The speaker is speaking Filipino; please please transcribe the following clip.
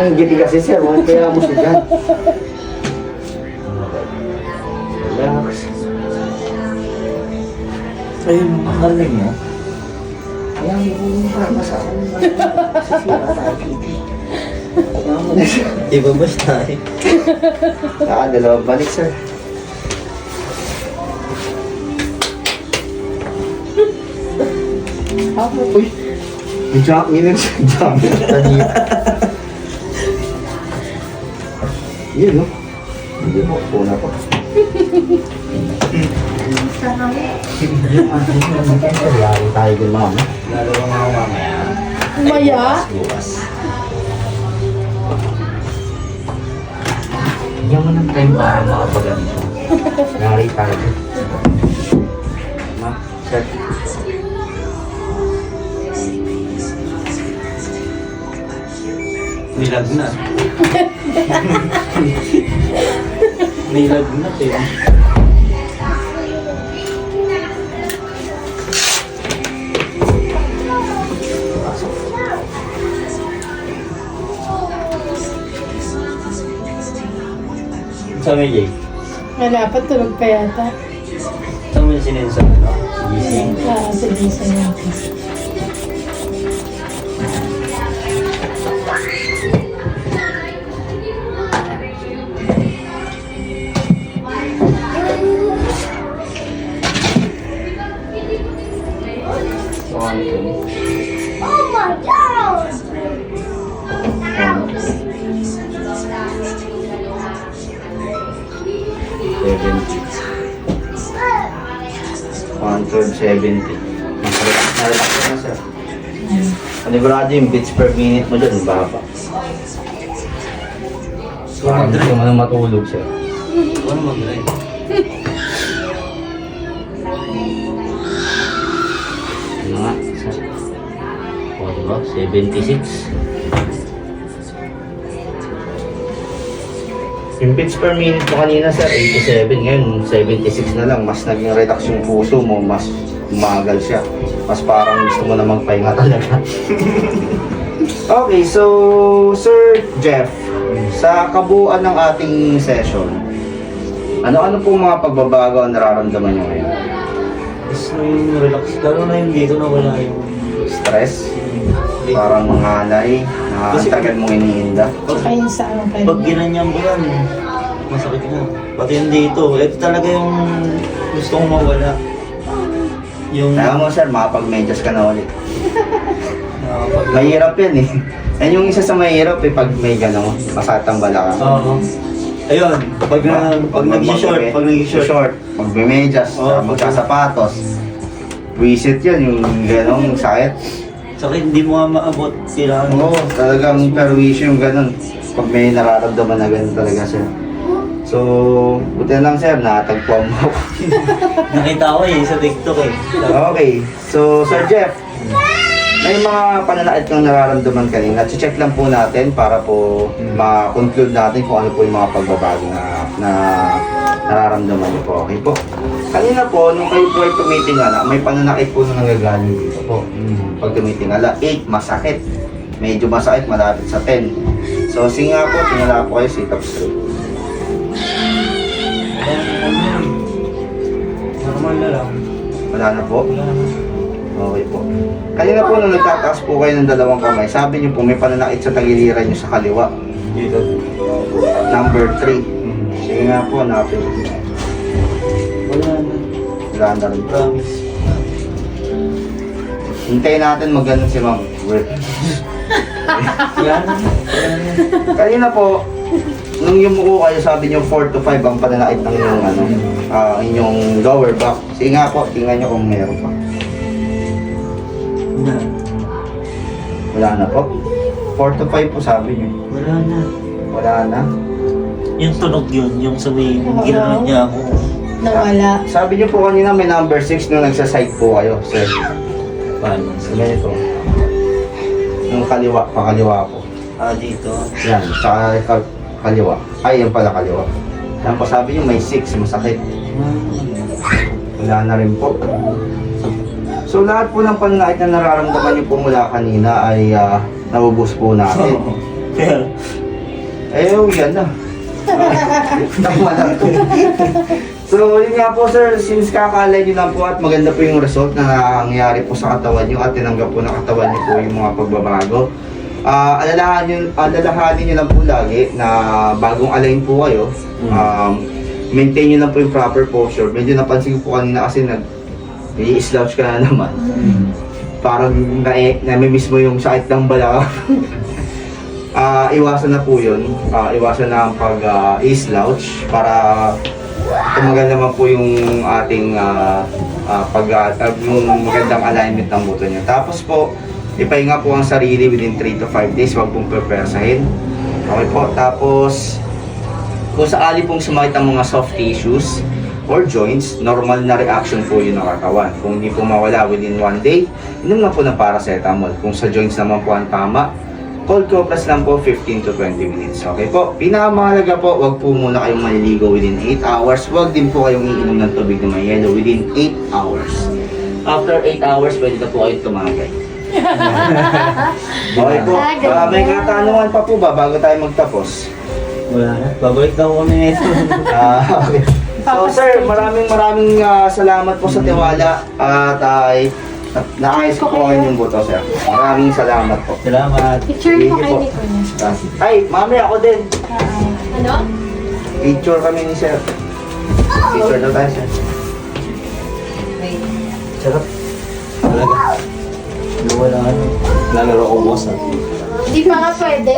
Yung giti kasi sir, huwag kaya mo siya dyan. Relax. Ayun, narinig mo. Kaya mo kung para masama Sisira tayo kiti. Kaya mo na siya. Iba ba siya eh? Ah, dalawang balik sir. Ako. Uy! May jump minute siya. Jump. Yun no? Hindi mo. Puna pa. Yari tayo din mama. Lalo ko nga mamaya. Maya? Bukas. Bigyan mo ng time para makapaganito. Yari tayo. Ma, sir. Nilag na. Nilag na eh. Sabi Jay, Wala pa, tulog pa yata. saan mo yung sinensa? Gising. Ah, sige, sige. 70. One third 70. Nalak na sir. Panigurado yung bits per minute mo dyan, baba. 200. Hindi mo na matulog sir. Ano mag-drive? Ano nga, sir? O, 76. Yung beats per minute mo kanina, sir, 87. Ngayon, 76 na lang. Mas naging relax yung puso mo, mas umagal siya. Mas parang gusto mo na magpahinga talaga. okay, so, Sir Jeff, sa kabuuan ng ating session, ano-ano po mga pagbabago ang nararamdaman nyo ngayon? Mas yung relax. Lalo na yung dito na wala yung... Stress? Parang manganay, na ang Kasi- tagal mong iniinda. Ayun sa akin. Pag ginanyan mo yan, masakit na. Pati yung dito, ito talaga yung gusto kong mawala. Yung Kaya mo sir, makapag-medyas ka na ulit. nakapag... Mahirap yan eh. Yan yung isa sa mahirap eh, pag may gano'n, masakit ang balakang. Oo. Ayun, pag, na, pag nag-short, pag nag-short. short, pag medyas, Oo, oh, magkasapatos. Wisit yan, yung gano'ng sakit. Sakit, hindi mo nga maabot. Kailangan Oo, talagang perwisyo yung gano'n. Pag may nararamdaman na gano'n talaga sir. So, buti na lang sir, natagpuan mo ako. Nakita ko eh, sa TikTok eh. Okay, so Sir Jeff, may mga pananakit kang nararamdaman kanina. Check lang po natin para po ma-conclude natin kung ano po yung mga pagbabago na, na nararamdaman niyo po. Okay po. Kanina po, nung kayo po ay tumitingala, may pananakit po na nanggagaling dito po. Pag tumitingala, 8, masakit. Medyo masakit, malapit sa 10. So, singa po, tingala po kayo, sit up straight. Normal na lang. Wala na po. Wala na. Okay po. Kanina po nung nagtataas po kayo ng dalawang kamay, sabi niyo po may pananakit sa tagiliran niyo sa kaliwa. Dito. Number 3. Sige nga po, hanapin. Wala na. Wala na rin. Promise. Hintayin natin magano si ma'am. Wait. Wala na. Wala na. Kanina po, nung yumuko kayo, sabi niyo 4 to 5 ang pananakit ng inyong, ano, ah, inyong lower back. Sige nga po, tingnan niyo kung meron pa. Wala. Wala na po. 4 to 5 po sabi niyo. Wala na. Wala na. Yung tunog yun, yung sabi, Oo. ginanong niya ako. Nawala. Sabi niyo po kanina may number 6 nung nagsa-side po kayo, sir. Paano? So, ganito. Yung kaliwa, pakaliwa po. Ah, dito. Yan, tsaka ka- kaliwa. Ay, yan pala kaliwa. Yan po sabi niyo may 6, masakit. Wala na rin po. So lahat po ng pananakit na nararamdaman niyo po mula kanina ay uh, naubos po natin. Kaya, Eh, yan na. Tama na to. So, yun nga po sir, since kakalay nyo lang po at maganda po yung result na nangyayari po sa katawan nyo at tinanggap po ng katawan nyo po yung mga pagbabago. Ah, alalahanin, alalahanin nyo lang po lagi na bagong align po kayo, um, maintain nyo lang po yung proper posture. Medyo napansin ko po kanina kasi nag i-slouch ka na naman. Parang na, na-miss mo yung sakit ng balakang. Ah, iwasan na po yun. Ah, iwasan na ang pag ah, i-slouch para tumagal naman po yung ating ah, ah, pag ah, yung magandang alignment ng buto niya. Tapos po, ipahinga po ang sarili within 3 to 5 days. Huwag pong prepersahin. Okay po. Tapos, kung sakali pong sumakit ang mga soft tissues or joints, normal na reaction po yun ng katawan. Kung hindi po mawala within one day, inom na po ng paracetamol. Kung sa joints naman po ang tama, cold compress lang po 15 to 20 minutes. Okay po? Pinakamahalaga po, wag po muna kayong maliligo within 8 hours. Wag din po kayong iinom ng tubig na may yelo within 8 hours. After 8 hours, pwede na po kayong tumagay. okay po. Ah, may katanungan pa po ba bago tayo magtapos? wala na. Babalik daw kami nito. Ah, okay. So sir, maraming maraming ah, salamat po sa tiwala at ay naayos ko po ngayon yung buto sir. Maraming salamat po. Salamat. Picture mo Sige kay po. Nico. Ay, mami ako din. Ano? Picture kami ni sir. Picture daw tayo sir. Sarap. Talaga. Wala ano. Lalaro ko boss ah. Hindi pa nga pwede.